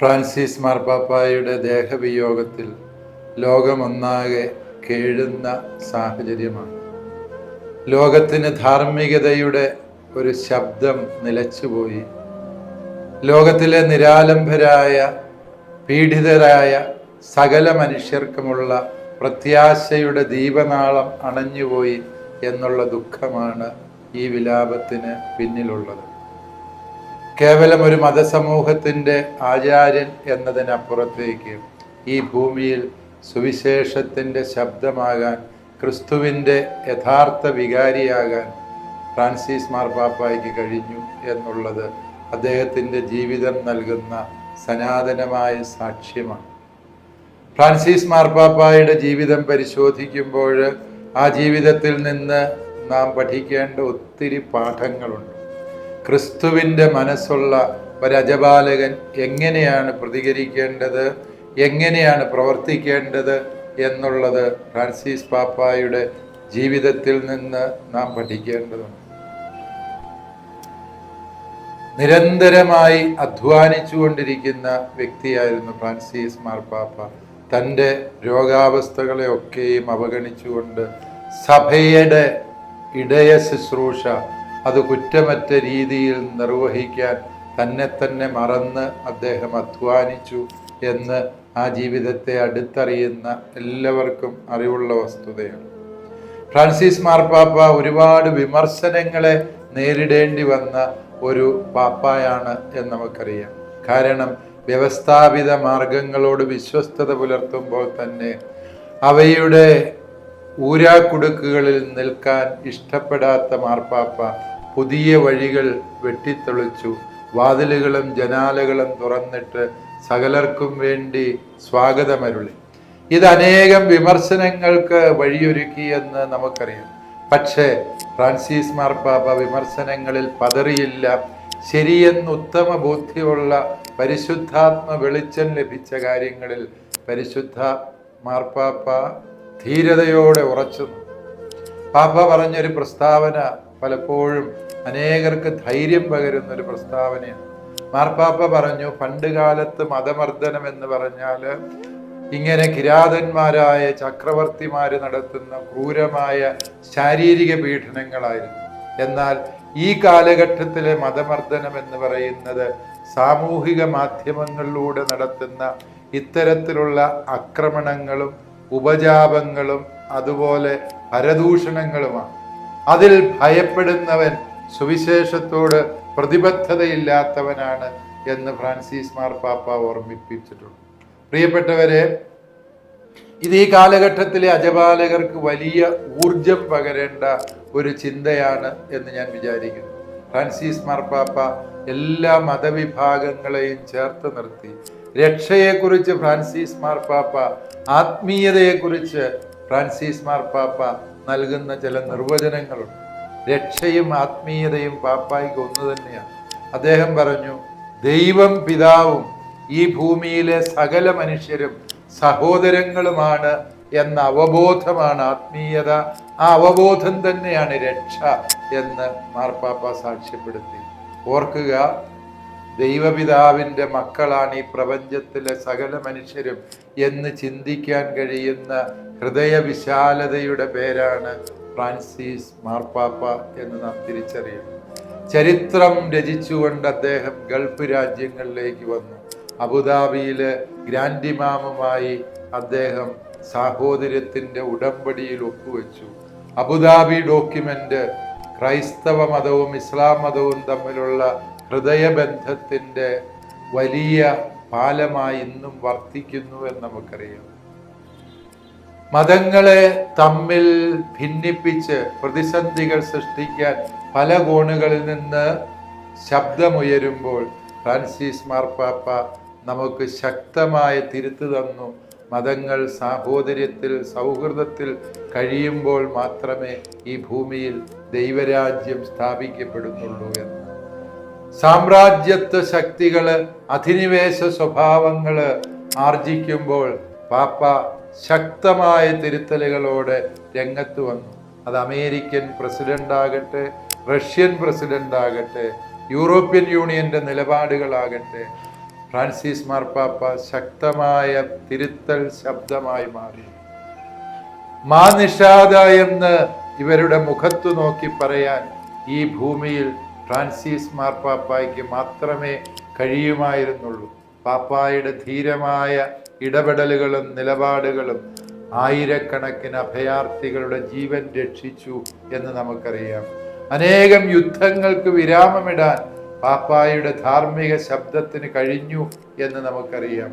Francis മാർപ്പാപ്പായുടെ ദേഹവിയോഗത്തിൽ ലോകമൊന്നാകെ കേഴുന്ന സാഹചര്യമാണ്. ലോകത്തിന് ധാർമ്മികതയുടെ ഒരു ശബ്ദം നിലച്ചുപോയി. ലോകത്തിലെ നിരാലംബരായ പീഡിതരായ സകല മനുഷ്യർക്കുമുള്ള പ്രത്യാശയുടെ ദീപനാളം അണഞ്ഞുപോയി എന്നുള്ള ദുഃഖമാണ് ഈ വിലാപത്തിന് പിന്നിലുള്ളത്. കേവലം ഒരു മതസമൂഹത്തിന്റെ ആചാര്യൻ എന്നതിനപ്പുറത്തേക്ക് ഈ ഭൂമിയിൽ സുവിശേഷത്തിന്റെ ശബ്ദമാകാൻ ക്രിസ്തുവിന്റെ യഥാർത്ഥ വികാരിയാകാൻ ഫ്രാൻസിസ് മാർപ്പാപ്പായ്ക്ക് കഴിഞ്ഞു എന്നുള്ളത് അദ്ദേഹത്തിന്റെ ജീവിതം നൽകുന്ന സനാതനമായ സാക്ഷ്യമാണ്. ഫ്രാൻസിസ് മാർപ്പാപ്പായുടെ ജീവിതം പരിശോധിക്കുമ്പോൾ ആ ജീവിതത്തിൽ നിന്ന് നാം പഠിക്കേണ്ട ഒത്തിരി പാഠങ്ങളുണ്ട്. ക്രിസ്തുവിന്റെ മനസ്സുള്ള ഒരജപാലകൻ എങ്ങനെയാണ് പ്രതികരിക്കേണ്ടത് എങ്ങനെയാണ് പ്രവർത്തിക്കേണ്ടത് എന്നുള്ളത് ഫ്രാൻസിസ് പാപ്പായുടെ ജീവിതത്തിൽ നിന്ന് നാം പഠിക്കേണ്ടതുണ്ട്. നിരന്തരമായി അധ്വാനിച്ചുകൊണ്ടിരിക്കുന്ന വ്യക്തിയായിരുന്നു ഫ്രാൻസിസ് മാർപ്പാപ്പ തന്റെ രോഗാവസ്ഥകളെയൊക്കെയും അവഗണിച്ചുകൊണ്ട് സഭയുടെ ഇടയ ശുശ്രൂഷ അത് കുറ്റമറ്റ രീതിയിൽ നിർവഹിക്കാൻ തന്നെ തന്നെ മറന്ന് അദ്ദേഹം അധ്വാനിച്ചു എന്ന് ആ ജീവിതത്തെ അടുത്തറിയുന്ന എല്ലാവർക്കും അറിവുള്ള വസ്തുതയാണ്. ഫ്രാൻസിസ് മാർപ്പാപ്പ ഒരുപാട് വിമർശനങ്ങളെ നേരിടേണ്ടി വന്ന ഒരു പാപ്പായാണ് എന്ന് നമുക്കറിയാം. കാരണം വ്യവസ്ഥാപിത മാർഗങ്ങളോട് വിശ്വസ്തത പുലർത്തുമ്പോൾ തന്നെ അവയുടെ ഊരാക്കുടുക്കുകളിൽ നിൽക്കാൻ ഇഷ്ടപ്പെടാത്ത മാർപ്പാപ്പ പുതിയ വഴികൾ വെട്ടിത്തെളിച്ചു. വാതിലുകളും ജനാലകളും തുറന്നിട്ട് സകലർക്കും വേണ്ടി സ്വാഗതമരുളി. ഇത് അനേകം വിമർശനങ്ങൾക്ക് വഴിയൊരുക്കിയെന്ന് നമുക്കറിയാം. പക്ഷേ ഫ്രാൻസിസ് മാർപ്പാപ്പ വിമർശനങ്ങളിൽ പതറിയില്ല. ശരിയെന്ന് ഉത്തമ ബോധ്യമുള്ള പരിശുദ്ധാത്മ വെളിച്ചം ലഭിച്ച കാര്യങ്ങളിൽ പരിശുദ്ധ മാർപ്പാപ്പ ധീരതയോടെ ഉറച്ചു. പാപ്പ പറഞ്ഞൊരു പ്രസ്താവന പലപ്പോഴും അനേകർക്ക് ധൈര്യം പകരുന്ന ഒരു പ്രസ്താവനയാണ്. മാർപ്പാപ്പ പറഞ്ഞു പണ്ട് കാലത്ത് മതമർദ്ദനം എന്ന് പറഞ്ഞാൽ ഇങ്ങനെ കിരാതന്മാരായ ചക്രവർത്തിമാര് നടത്തുന്ന ക്രൂരമായ ശാരീരിക പീഡനങ്ങളായിരുന്നു. എന്നാൽ ഈ കാലഘട്ടത്തിലെ മതമർദ്ദനം എന്ന് പറയുന്നത് സാമൂഹിക മാധ്യമങ്ങളിലൂടെ നടത്തുന്ന ഇത്തരത്തിലുള്ള ആക്രമണങ്ങളും ഉപജാപങ്ങളും അതുപോലെ പരദൂഷണങ്ങളുമാണ്. അതിൽ ഭയപ്പെടുന്നവൻ സുവിശേഷത്തോട് പ്രതിബദ്ധതയില്ലാത്തവനാണ് എന്ന് ഫ്രാൻസിസ് മാർപ്പാപ്പ ഓർമ്മിപ്പിച്ചിട്ടുണ്ട്. പ്രിയപ്പെട്ടവരെ ഇത് ഈ കാലഘട്ടത്തിലെ അജപാലകർക്ക് വലിയ ഊർജം പകരേണ്ട ഒരു ചിന്തയാണ് എന്ന് ഞാൻ വിചാരിക്കുന്നു. ഫ്രാൻസിസ് മാർപ്പാപ്പ എല്ലാ മതവിഭാഗങ്ങളെയും ചേർത്ത് നിർത്തി. രക്ഷയെക്കുറിച്ച് ഫ്രാൻസിസ് മാർപ്പാപ്പ ആത്മീയതയെക്കുറിച്ച് ഫ്രാൻസിസ് മാർപ്പാപ്പ നൽകുന്ന ചില നിർവചനങ്ങളുണ്ട്. രക്ഷയും ആത്മീയതയും പാപ്പായിക്ക് ഒന്ന് തന്നെയാണ്. അദ്ദേഹം പറഞ്ഞു ദൈവം പിതാവും ഈ ഭൂമിയിലെ സകല മനുഷ്യരും സഹോദരങ്ങളുമാണ് എന്ന അവബോധമാണ് ആത്മീയത. ആ അവബോധം തന്നെയാണ് രക്ഷ എന്ന് മാർപ്പാപ്പ സാക്ഷ്യപ്പെടുത്തി. ഓർക്കുക ദൈവപിതാവിന്റെ മക്കളാണ് ഈ പ്രപഞ്ചത്തിലെ സകല മനുഷ്യരും എന്ന് ചിന്തിക്കാൻ കഴിയുന്ന ഹൃദയവിശാലതയുടെ പേരാണ് ഫ്രാൻസിസ് മാർപ്പാപ്പ എന്ന് നാം തിരിച്ചറിയുന്നു. ചരിത്രം രചിച്ചുകൊണ്ട് അദ്ദേഹം ഗൾഫ് രാജ്യങ്ങളിലേക്ക് വന്നു. അബുദാബിയിലെ ഗ്രാൻഡ് ഇമാമുമായി അദ്ദേഹം സാഹോദര്യത്തിന്റെ ഉടമ്പടിയിൽ ഒപ്പുവെച്ചു. അബുദാബി ഡോക്യുമെന്റ് ക്രൈസ്തവ മതവും ഇസ്ലാം മതവും തമ്മിലുള്ള ഹൃദയബന്ധത്തിന്റെ വലിയ പാലമായി ഇന്നും വർത്തിക്കുന്നു എന്ന് നമുക്കറിയാം. മതങ്ങളെ തമ്മിൽ ഭിന്നിപ്പിച്ച് പ്രതിസന്ധികൾ സൃഷ്ടിക്കാൻ പല കോണുകളിൽ നിന്ന് ശബ്ദമുയരുമ്പോൾ ഫ്രാൻസിസ് മാർപ്പാപ്പ നമുക്ക് ശക്തമായ തിരുത്തു തന്നു. മതങ്ങൾ സാഹോദര്യത്തിൽ സൗഹൃദത്തിൽ കഴിയുമ്പോൾ മാത്രമേ ഈ ഭൂമിയിൽ ദൈവരാജ്യം സ്ഥാപിക്കപ്പെടുന്നുള്ളൂ എന്ന്. സാമ്രാജ്യത്വ ശക്തികൾ അധിനിവേശ സ്വഭാവങ്ങൾ ആർജിക്കുമ്പോൾ പാപ്പ ശക്തമായ തിരുത്തലുകളോടെ രംഗത്ത് വന്നു. അത് അമേരിക്കൻ പ്രസിഡന്റ് ആകട്ടെ റഷ്യൻ പ്രസിഡന്റ് ആകട്ടെ യൂറോപ്യൻ യൂണിയന്റെ നിലപാടുകളാകട്ടെ ഫ്രാൻസിസ് മാർപ്പാപ്പ ശക്തമായ തിരുത്തൽ ശബ്ദമായി മാറി. മാ നിഷാദ എന്ന് ഇവരുടെ മുഖത്തു നോക്കി പറയാൻ ഈ ഭൂമിയിൽ ഫ്രാൻസിസ് മാർപ്പാപ്പായ്ക്ക് മാത്രമേ കഴിയുമായിരുന്നുള്ളൂ. പാപ്പായുടെ ധീരമായ ഇടപെടലുകളും നിലപാടുകളും ആയിരക്കണക്കിന് അഭയാർത്ഥികളുടെ ജീവൻ രക്ഷിച്ചു എന്ന് നമുക്കറിയാം. അനേകം യുദ്ധങ്ങൾക്ക് വിരാമമിടാൻ പാപ്പായുടെ ധാർമ്മിക ശബ്ദത്തിന് കഴിഞ്ഞു എന്ന് നമുക്കറിയാം.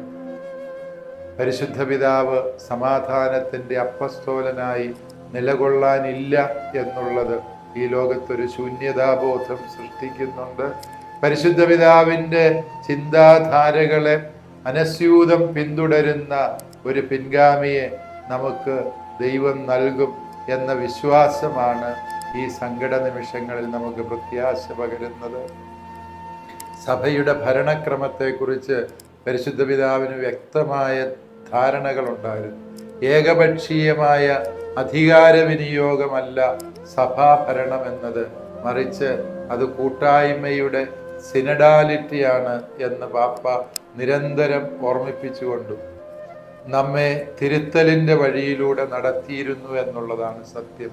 പരിശുദ്ധ പിതാവ് സമാധാനത്തിന്റെ അപ്പസ്തോലനായി നിലകൊള്ളാനില്ല എന്നുള്ളത് ഈ ലോകത്തൊരു ശൂന്യതാബോധം സൃഷ്ടിക്കുന്നുണ്ട്. പരിശുദ്ധ പിതാവിന്റെ ചിന്താധാരകളെ അനസ്യൂതം പിന്തുടരുന്ന ഒരു പിൻഗാമിയെ നമുക്ക് ദൈവം നൽകും എന്ന വിശ്വാസമാണ് ഈ സങ്കട നിമിഷങ്ങളിൽ നമുക്ക് പ്രത്യാശ പകരുന്നത്. സഭയുടെ ഭരണക്രമത്തെക്കുറിച്ച് പരിശുദ്ധ പിതാവിന് വ്യക്തമായ ധാരണകളുണ്ടായിരുന്നു. ഏകപക്ഷീയമായ അധികാര വിനിയോഗമല്ല സഭാഭരണം എന്നത് മറിച്ച് അത് കൂട്ടായ്മയുടെ സിനഡാലിറ്റിയാണ് എന്ന് പാപ്പ നിരന്തരം ഓർമ്മിപ്പിച്ചുകൊണ്ടു നമ്മെ തിരുത്തലിന്റെ വഴിയിലൂടെ നടത്തിയിരുന്നു എന്നുള്ളതാണ് സത്യം.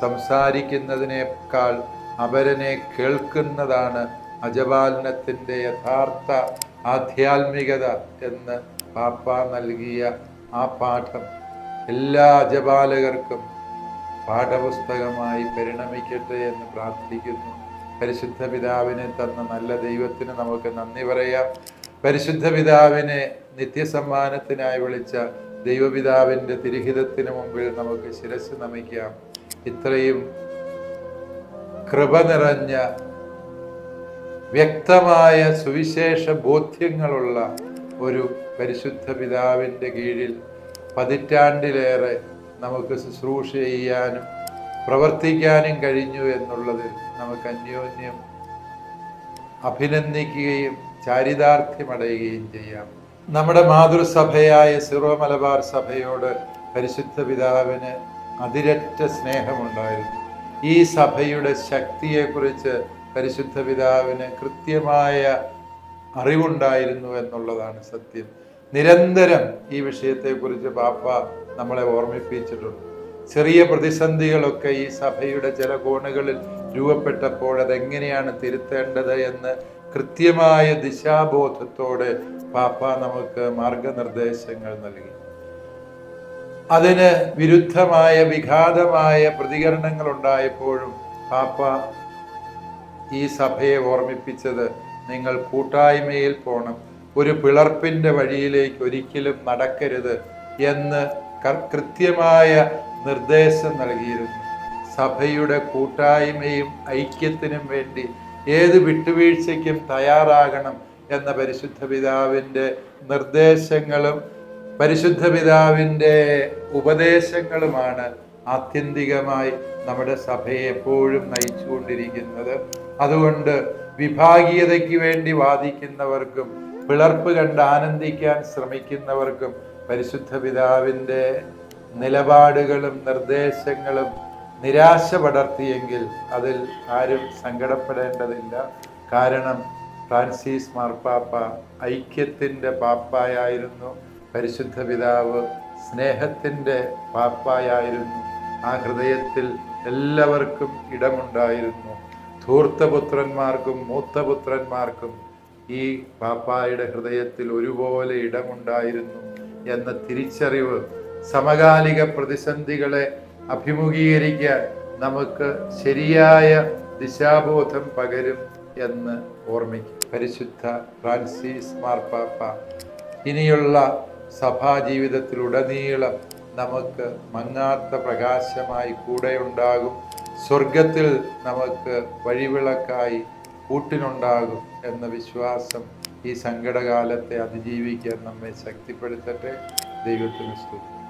സംസാരിക്കുന്നതിനേക്കാൾ അപരനെ കേൾക്കുന്നതാണ് അജപാലനത്തിന്റെ യഥാർത്ഥ ആധ്യാത്മികത എന്ന് പാപ്പ നൽകിയ ആ പാഠം. എല്ലാ ജപാലകർക്കും പാഠപുസ്തകമായി പരിണമിക്കട്ടെ എന്ന് പ്രാർത്ഥിക്കുന്നു. പരിശുദ്ധ പിതാവിനെ തന്ന നല്ല ദൈവത്തിന് നമുക്ക് നന്ദി പറയാം. പരിശുദ്ധ പിതാവിനെ നിത്യസമ്മാനത്തിനായി വിളിച്ച ദൈവപിതാവിന്റെ തിരുഹിതത്തിന് മുമ്പിൽ നമുക്ക് ശിരസ് നമിക്കാം. ഇത്രയും കൃപ നിറഞ്ഞ വ്യക്തമായ സുവിശേഷ ബോധ്യങ്ങളുള്ള ഒരു പരിശുദ്ധ പിതാവിന്റെ കീഴിൽ പതിറ്റാണ്ടിലേറെ നമുക്ക് ശുശ്രൂഷ ചെയ്യാനും പ്രവർത്തിക്കാനും കഴിഞ്ഞു എന്നുള്ളതിൽ നമുക്ക് അന്യോന്യം അഭിനന്ദിക്കുകയും ചാരിതാർത്ഥ്യമടയുകയും ചെയ്യാം. നമ്മുടെ മാതൃസഭയായ സിറോ മലബാർ സഭയോട് പരിശുദ്ധ പിതാവിന് അതിരറ്റ സ്നേഹമുണ്ടായിരുന്നു. ഈ സഭയുടെ ശക്തിയെക്കുറിച്ച് പരിശുദ്ധ പിതാവിന് കൃത്യമായ അറിവുണ്ടായിരുന്നു എന്നുള്ളതാണ് സത്യം. നിരന്തരം ഈ വിഷയത്തെക്കുറിച്ച് പാപ്പ നമ്മളെ ഓർമ്മിപ്പിച്ചിട്ടുണ്ട്. ചെറിയ പ്രതിസന്ധികളൊക്കെ ഈ സഭയുടെ ചില കോണുകളിൽ രൂപപ്പെട്ടപ്പോൾ അതെങ്ങനെയാണ് തിരുത്തേണ്ടത് എന്ന് കൃത്യമായ ദിശാബോധത്തോടെ പാപ്പ നമുക്ക് മാർഗനിർദ്ദേശങ്ങൾ നൽകി. അതിന് വിരുദ്ധമായ വിഘാതമായ പ്രതികരണങ്ങൾ ഉണ്ടായപ്പോഴും പാപ്പ ഈ സഭയെ ഓർമ്മിപ്പിച്ചത് നിങ്ങൾ കൂട്ടായ്മയിൽ പോണം. ഒരു പിളർപ്പിന്റെ വഴിയിലേക്ക് ഒരിക്കലും നടക്കരുത് എന്ന് കൃത്യമായ നിർദ്ദേശം നൽകിയിരുന്നു. സഭയുടെ കൂട്ടായ്മയും ഐക്യത്തിനും വേണ്ടി ഏത് വിട്ടുവീഴ്ചയ്ക്കും തയ്യാറാകണം എന്ന പരിശുദ്ധ പിതാവിന്റെ നിർദ്ദേശങ്ങളും പരിശുദ്ധ പിതാവിന്റെ ഉപദേശങ്ങളുമാണ് ആത്യന്തികമായി നമ്മുടെ സഭയെ എപ്പോഴും നയിച്ചുകൊണ്ടിരിക്കുന്നത്. അതുകൊണ്ട് വിഭാഗീയതയ്ക്ക് വേണ്ടി വാദിക്കുന്നവർക്കും പിളർപ്പ് കണ്ട് ആനന്ദിക്കാൻ ശ്രമിക്കുന്നവർക്കും പരിശുദ്ധ പിതാവിന്റെ നിലപാടുകളും നിർദ്ദേശങ്ങളും നിരാശ പടർത്തിയെങ്കിൽ അതിൽ ആരും സങ്കടപ്പെടേണ്ടതില്ല. കാരണം ഫ്രാൻസിസ് മാർപ്പാപ്പ ഐക്യത്തിന്റെ പാപ്പായായിരുന്നു പരിശുദ്ധ പിതാവ് സ്നേഹത്തിന്റെ പാപ്പായായിരുന്നു ആ ഹൃദയത്തിൽ എല്ലാവർക്കും ഇടമുണ്ടായിരുന്നു. ധൂർത്തപുത്രന്മാർക്കും മൂത്തപുത്രന്മാർക്കും ഈ പാപ്പായുടെ ഹൃദയത്തിൽ ഒരുപോലെ ഇടമുണ്ടായിരുന്നു എന്ന തിരിച്ചറിവ് സമകാലിക പ്രതിസന്ധികളെ അഭിമുഖീകരിക്കാൻ നമുക്ക് ശരിയായ ദിശാബോധം പകരും എന്ന് ഓർമ്മിക്കും. പരിശുദ്ധ ഫ്രാൻസിസ് മാർപ്പാപ്പ ഇനിയുള്ള സഭാ ജീവിതത്തിലുടനീളം നമുക്ക് മങ്ങാത്ത പ്രകാശമായി കൂടെയുണ്ടാകും. സ്വർഗത്തിൽ നമുക്ക് വഴിവിളക്കായി കൂട്ടിനുണ്ടാകും എന്ന വിശ്വാസം ഈ സങ്കടകാലത്തെ അതിജീവിക്കാൻ നമ്മെ ശക്തിപ്പെടുത്തട്ടെ. ദൈവത്തിന് സ്തുതി.